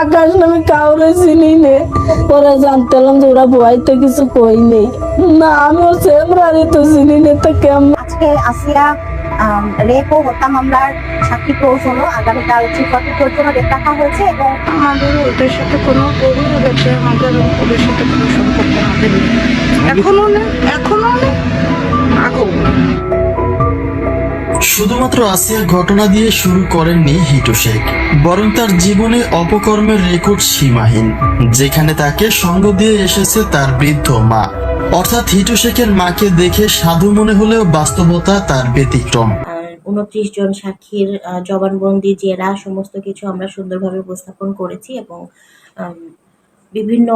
আকাশ নামে কাউরে চিনি নে। পরে জানতাম যে ওরা ভয়তে কিছু কই নেই। না আমিও সেমরারে তো চিনি নে তো কেমন? আজকে আসিয়া রেপ ও হত্যা মামলার সাক্ষী ক্লোজ হলো আগামীকাল চিফ প্রসিকিউটর জন্য ডেট রাখা হয়েছে এবং আমাদের ওদের সাথে কোনো গভীর হয়েছে আমাদের ওদের সাথে কোনো সম্পর্ক আমাদের এখনও নেই এখনও নেই। আগেও নেই। শুধুমাত্র আসিয়ার ঘটনা দিয়ে শুরু করেননি হিটু শেখ, বরং তার জীবনে অপকর্মের রেকর্ড সীমাহীন, যেখানে তাকে সঙ্গ দিয়ে এসেছে তার বৃদ্ধ মা। অর্থাৎ হিটু শেখের মাকে দেখে সাধু মনে হলেও বাস্তবতা তার ব্যতিক্রম। উনত্রিশ জন সাক্ষীর জবানবন্দি, জেরা, সমস্ত কিছু আমরা সুন্দরভাবে উপস্থাপন করেছি এবং বিভিন্ন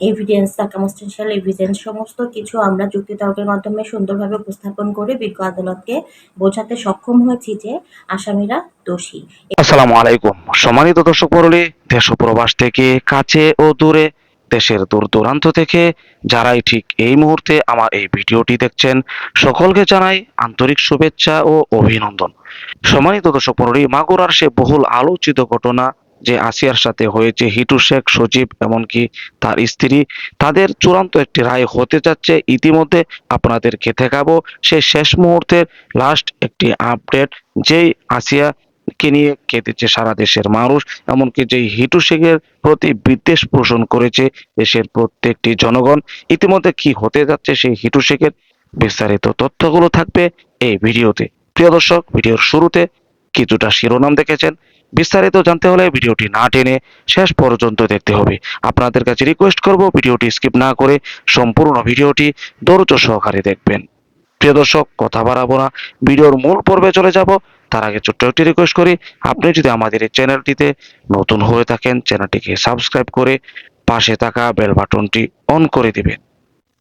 এভিডেন্স সার্কামস্টেন্সিয়াল এভিডেন্স সমস্ত কিছু আমরা যুক্তিতর্কের মাধ্যমে সুন্দরভাবে উপস্থাপন করে বিজ্ঞ আদালতকে বোঝাতে সক্ষম হয়েছি যে আসামিরা দোষী। আসসালামু আলাইকুম। সম্মানিত দর্শক মণ্ডলী, দেশ প্রবাস থেকে কাছে ও দূরে, দেশের দূর দূরান্ত থেকে যারাই ঠিক এই মুহূর্তে আমার এই ভিডিওটি দেখছেন, সকলকে জানাই আন্তরিক শুভেচ্ছা ও অভিনন্দন। সম্মানিত দর্শক মণ্ডলী, মাগুরার সে বহুল আলোচিত ঘটনা যে আসিয়ার সাথে হয়েছে, হিটু শেখ সজীব এমনকি তার স্ত্রী, তাদের চূড়ান্ত একটি রায় হতে যাচ্ছে। ইতিমধ্যে আপনাদেরকে দেখাবো সেই শেষ মুহূর্তের লাস্ট একটি আপডেট যেই আসিয়া কে নিয়ে কেঁদেছে সারা দেশের মানুষ, এমনকি যে হিটু শেখের প্রতি বিদ্বেষ পোষণ করেছে দেশের প্রত্যেকটি জনগণ। ইতিমধ্যে কি হতে যাচ্ছে সেই হিটু শেখের বিস্তারিত তথ্যগুলো থাকবে এই ভিডিওতে। প্রিয় দর্শক, ভিডিওর শুরুতে কিছুটা শিরোনাম দেখেছেন। বিস্তারিত জানতে হলে ভিডিওটি না টেনে শেষ পর্যন্ত দেখতে হবে। আপনাদের কাছে রিকোয়েস্ট করব ভিডিওটি স্কিপ না করে সম্পূর্ণ ভিডিওটি ধৈর্য সহকারে দেখবেন। প্রিয় দর্শক, কথা বাড়াবো না। ভিডিওর মূল পর্বে চলে যাব। তার আগে ছোট্ট একটি রিকোয়েস্ট করি। আপনি যদি আমাদের এই চ্যানেলটিতে নতুন হয়ে থাকেন, চ্যানেলটিকে সাবস্ক্রাইব করে পাশে থাকা বেল বাটনটি অন করে দিবেন।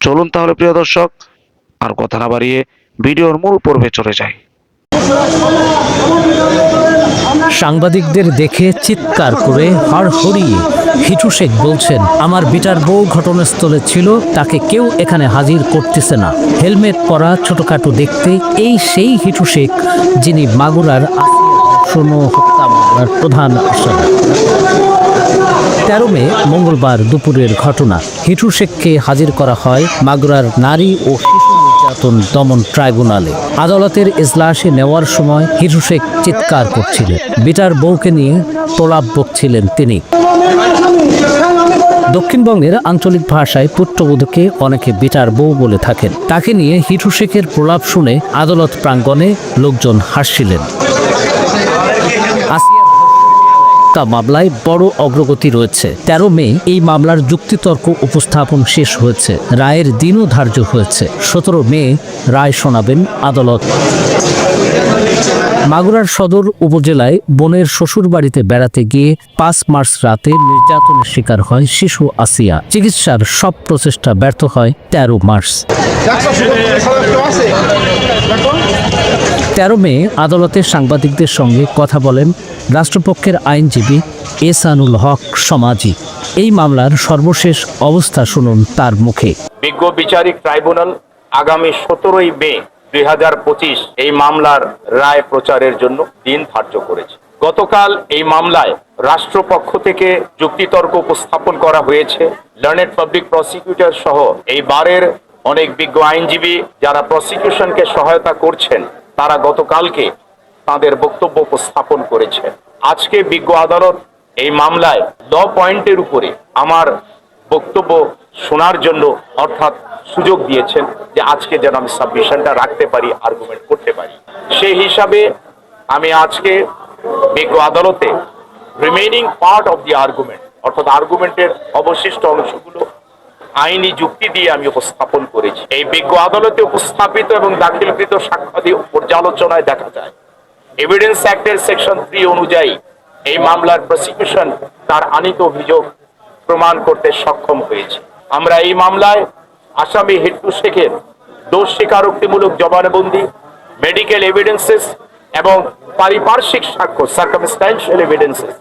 চলুন তাহলে প্রিয় দর্শক, আর কথা না বাড়িয়ে ভিডিওর মূল পর্বে চলে যাই। সাংবাদিকদের দেখে চিৎকার করে হাড় হরিয়ে হিটু শেখ বলছেন, আমার বিটার বউ ঘটনাস্থলে ছিল, তাকে কেউ এখানে হাজির করতেছে না। হেলমেট পরা, ছোটখাটো দেখতে, এই সেই হিটু শেখ যিনি মাগুরার প্রধান আসামি তেরো মে, মঙ্গলবার দুপুরের ঘটনা। হিটু শেখকে হাজির করা হয় মাগুরার নারী ও নির্যাতন দমন ট্রাইব্যুনালে আদালতের এজলাসে নেওয়ার সময় হিটু শেখ চিৎকার করছিলেন। বিটার বউকে নিয়ে প্রলাপ বকছিলেন তিনি। দক্ষিণবঙ্গের আঞ্চলিক ভাষায় পুত্রবধূকে অনেকে বিটার বউ বলে থাকেন। তাকে নিয়ে হিটু শেখের প্রলাপ শুনে আদালত প্রাঙ্গণে লোকজন হাসছিলেন। হত্যা মামলায় বড় অগ্রগতি রয়েছে। তেরো মে এই মামলার যুক্তিতর্ক উপস্থাপন শেষ হয়েছে। রায়ের দিনও ধার্য হয়েছে। সতেরো মে রায় শোনাবেন আদালত। মাগুরার সদর উপজেলায় বোনের শ্বশুর বাড়িতে বেড়াতে গিয়ে পাঁচ মার্চ রাতে নির্যাতনের শিকার হয় শিশু আসিয়া। চিকিৎসার সব প্রচেষ্টা ব্যর্থ হয় তেরো মার্চ। তেরো মে আদালতে সাংবাদিকদের সঙ্গে কথা বলেন রাষ্ট্রপক্ষের আইনজীবী এসানুল হক সমাজি। এই মামলার সর্বশেষ অবস্থা শুনুন তার মুখে। বিজ্ঞ বিচারিক ট্রাইব্যুনাল আগামী সতেরোই মে দুই হাজার পঁচিশ এই মামলার রায় প্রচারের জন্য দিন ধার্য করেছে। গতকাল এই মামলায় রাষ্ট্রপক্ষ থেকে যুক্তিতর্ক উপস্থাপন করা হয়েছে। লার্নেড পাবলিক প্রসিকিউটর সহ এই বারের অনেক বিজ্ঞ আইনজীবী যারা প্রসিকিউশনকে সহায়তা করছেন তারা গতকালকে তাদের বক্তব্য উপস্থাপন করেছে। আজকে বিজ্ঞ আদালত এই মামলায় ল পয়েন্টের উপরে আমার বক্তব্য শোনার জন্য অর্থাৎ সুযোগ দিয়েছেন যে আজকে যেন আমি সাবমিশনটা রাখতে পারি আর্গুমেন্ট করতে পারি। সেই হিসাবে আমি আজকে বিজ্ঞ আদালতে remaining part of the argument অর্থাৎ আর্গুমেন্টের অবশিষ্ট অংশগুলো আইনি যুক্তি দিয়ে আমি উপস্থাপন করেছি। এই বিজ্ঞ আদালতে উপস্থাপিত এবং দাখিলকৃত সাক্ষ্যাদি পর্যালোচনায় দেখা যায়। এভিডেন্স অ্যাক্টের সেকশন থ্রি অনুযায়ী এই মামলার প্রসিকিউশন তার আনিত অভিযোগ প্রমাণ করতে সক্ষম হয়েছে। আমরা এই মামলায় আসামি হিট্টু শেখের দোষ স্বীকারোক্তিমূলক জবানবন্দি মেডিকেল এভিডেন্সেস এবং পারিপার্শ্বিক সাক্ষ্য সার্কামস্ট্যান্সিয়াল এভিডেন্সেস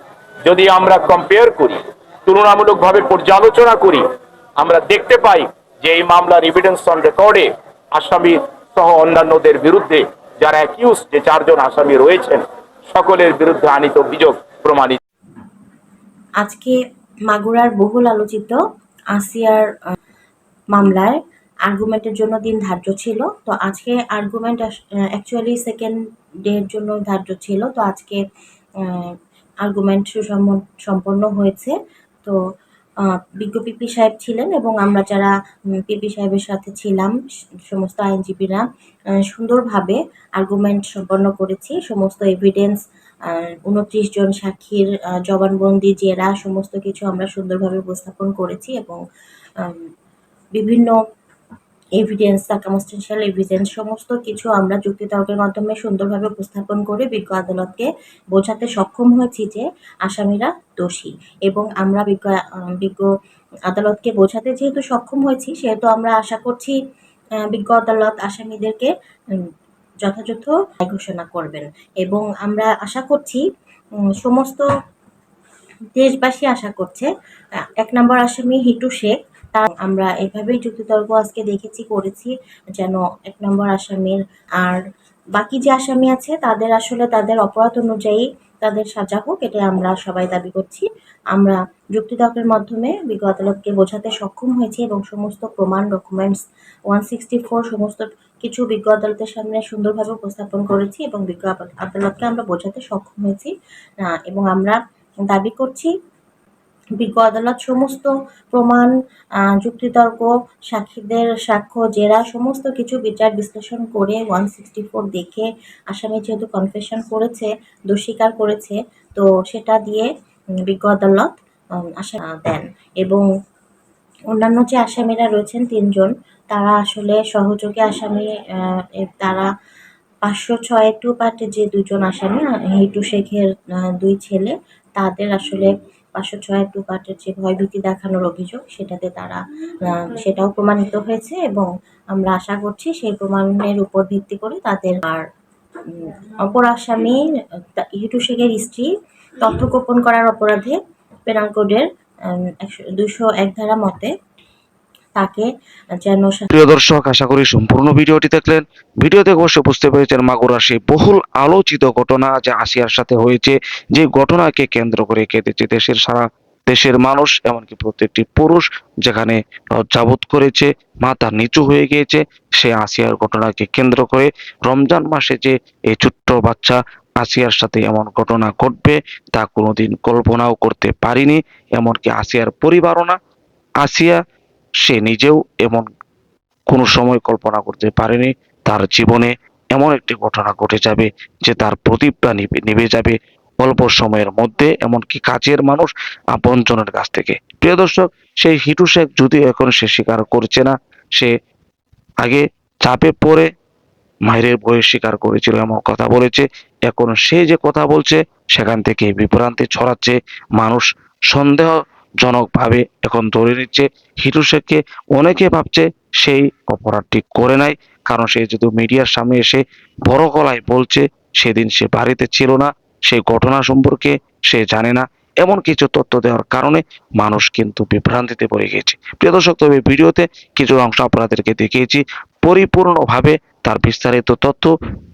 যদি আমরা কম্পেয়ার করি, তুলনামূলকভাবে পর্যালোচনা করি আমরা দেখতে পাই যে এই মামলার এভিডেন্স অন রেকর্ডে আসামি সহ অন্যান্যদের বিরুদ্ধে যারা অ্যাকিউজ যে চারজন আসামি রয়েছেন, সকলের বিরুদ্ধে আনিত অভিযোগ প্রমাণিত। আজকে মাগুরার বহুল আলোচিত আসিয়ার মামলায় আর্গুমেন্টের জন্য দিন ধার্য ছিল। তো আজকে আর্গুমেন্ট অ্যাকচুয়ালি সেকেন্ড ডের জন্য ধার্য ছিল। তো আজকে আর্গুমেন্ট সম্পন্ন হয়েছে। তো বিজ্ঞ পিপি সাহেব ছিলেন এবং আমরা যারা পিপি সাহেবের সাথে ছিলাম, সমস্ত আইনজীবীরা সুন্দরভাবে আর্গুমেন্ট সম্পন্ন করেছি। সমস্ত এভিডেন্স উনত্রিশ জন সাক্ষীর জবানবন্দি, জেরা, সমস্ত কিছু আমরা সুন্দরভাবে উপস্থাপন করেছি এবং বিভিন্ন এভিডেন্স সার্কামস্টেন্সিয়াল এভিডেন্স সমস্ত কিছু আমরা যুক্তিতর্কের মাধ্যমে সুন্দরভাবে উপস্থাপন করে বিজ্ঞ আদালতকে বোঝাতে সক্ষম হয়েছি যে আসামিরা দোষী এবং আমরা বিজ্ঞ বিজ্ঞ আদালতকে বোঝাতে যেহেতু সক্ষম হয়েছি, সেহেতু আমরা আশা করছি বিজ্ঞ আদালত আসামিদেরকে যথাযথ ঘোষণা করবেন এবং আমরা আশা করছি সমস্ত দেশবাসী আশা করছে এক নম্বর আসামি হিটু শেখ আমরা এভাবেই যুক্তিতর্ক আজকে দেখেছি, করেছি, যেন এক নম্বর আসামির আর বাকি যে আসামি আছে, তাদের আসলে তাদের অপরাধ অনুযায়ী তাদের সাজা হোক এটা আমরা সবাই দাবি করছি। আমরা যুক্তিতর্কের মাধ্যমে বিজ্ঞ আদালতকে বোঝাতে সক্ষম হয়েছি এবং সমস্ত প্রমাণ ডকুমেন্টস ওয়ান সিক্সটি ফোর সমস্ত কিছু বিজ্ঞ আদালতের সামনে সুন্দরভাবে উপস্থাপন করেছি এবং বিজ্ঞ আদালতকে আমরা বোঝাতে সক্ষম হয়েছি। এবং আমরা দাবি করছি বিজ্ঞ আদালত সমস্ত প্রমাণ যুক্তিতর্ক, সাক্ষীদের সাক্ষ্য, জেরা, সমস্ত কিছু বিচার বিশ্লেষণ করে ওয়ান সিক্সটি ফোর দেখে আসামি যেহেতু কনফেশন করেছে, দোষ স্বীকার করেছে, তো সেটা দিয়ে বিজ্ঞ আদালত আশা দেন। এবং অন্যান্য যে আসামিরা রয়েছেন তিনজন, তারা আসলে সহযোগী আসামি তারা পাঁচশো ছয় টু পার্টে যে দুজন আসামি হিটু শেখের দুই ছেলে, তাদের আসলে পাঁচশো ছয় টু কার্ডের যে ভয়ভীতি দেখানোর অভিযোগ, সেটাতে তারা সেটাও প্রমাণিত হয়েছে এবং আমরা আশা করছি সেই প্রমাণের উপর ভিত্তি করে তাদের আর অপর আসামি হিটু শেখের স্ত্রী তথ্য গোপন করার অপরাধে পেনাল কোডের একশো দুশো এক ধারা মতে তাকে যেন প্রিয় দর্শক, আশা করি সম্পূর্ণ ভিডিওটি দেখলেন। ভিডিওতে অবশ্যই বুঝতে পেরেছেন মাগুরা সেই বহুল আলোচিত ঘটনা যা আসিয়ার সাথে হয়েছে, যে ঘটনাকে কেন্দ্র করে কেঁদেছে দেশের সারা দেশের মানুষ, এমনকি প্রত্যেকটি পুরুষ যেখানে লজ্জাবোধ করেছে, মাথা নিচু হয়ে গিয়েছে, সে আসিয়ার ঘটনাকে কেন্দ্র করে রমজান মাসে যে এই ছোট্ট বাচ্চা আসিয়ার সাথে এমন ঘটনা ঘটবে, তা কোনোদিন কল্পনাও করতে পারিনি। এমনকি আসিয়ার পরিবারও না। আসিয়া সে নিজেও এমন কোনো সময় কল্পনা করতে পারেনি। তার জীবনে এমন একটি ঘটনা ঘটে যাবে যে তার প্রদীপটা নিভে যাবে অল্প সময়ের মধ্যে, এমনকি কাজের মানুষ আপনজনের কাছ থেকে। প্রিয় দর্শক, সেই হিটু শেখ যদিও এখন সে স্বীকার করছে না, সে আগে চাপে পড়ে মায়ের বয়স স্বীকার করেছিল এমন কথা বলেছে। এখন সে যে কথা বলছে, সেখান থেকে বিভ্রান্তি ছড়াচ্ছে। মানুষ সন্দেহজনক ভাবে এখন ধরে নিচ্ছে। হিটু শেখকে অনেকে ভাবছে সেই অপরাধটি করে নাই, কারণ সে যেহেতু মিডিয়ার সামনে এসে বড় গলায় বলছে, সেদিন সে বাড়িতে ছিল না, সেই ঘটনা সম্পর্কে সে জানে না। এমন কিছু তথ্য দেওয়ার কারণে মানুষ কিন্তু বিভ্রান্তিতে পড়ে গেছে প্রিয় দর্শক, তবে ভিডিওতে কিছু অংশ আপনাদেরকে দেখিয়েছি। পরিপূর্ণভাবে তার বিস্তারিত তথ্য,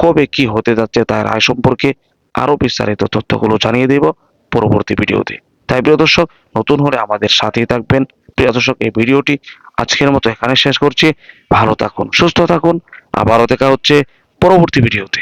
কবে কি হতে যাচ্ছে তার রায় সম্পর্কে আরও বিস্তারিত তথ্যগুলো জানিয়ে দেব পরবর্তী ভিডিওতে। তাই প্রিয় দর্শক, নতুন হলে আমাদের সাথেই থাকবেন। প্রিয় দর্শক, এই ভিডিওটি আজকের মতো এখানে শেষ করছি। ভালো থাকুন, সুস্থ থাকুন। আবারও দেখা হচ্ছে পরবর্তী ভিডিওতে।